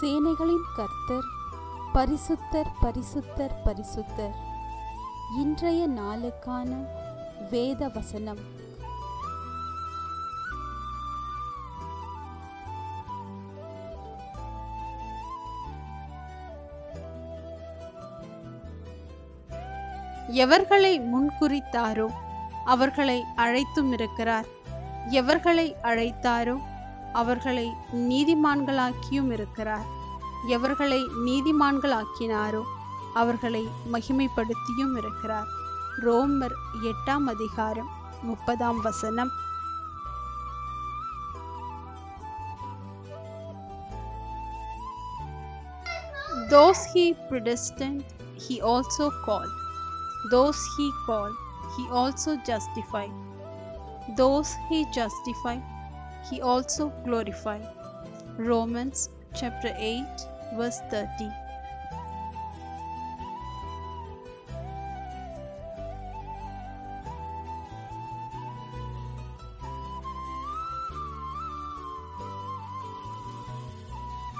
சேனைகளின் கர்த்தர் பரிசுத்தர் பரிசுத்தர் பரிசுத்தர். இன்றைய நாளுக்கான வேத வசனம். எவர்களை முன்குறித்தாரோ அவர்களை அழைத்தும் இருக்கிறார். எவர்களை அழைத்தாரோ அவர்களை நீதிமான்களாக்கியும் இருக்கிறார் எவர்களை நீதிமான்களாக்கினாரோ அவர்களை மகிமைப்படுத்தியும் இருக்கிறார் ரோமர் எட்டாம் அதிகாரம் முப்பதாம் வசனம் Those he predestined, he also called. Those he called, he also justified. Those he justified, he also glorified. Romans chapter 8, verse 30.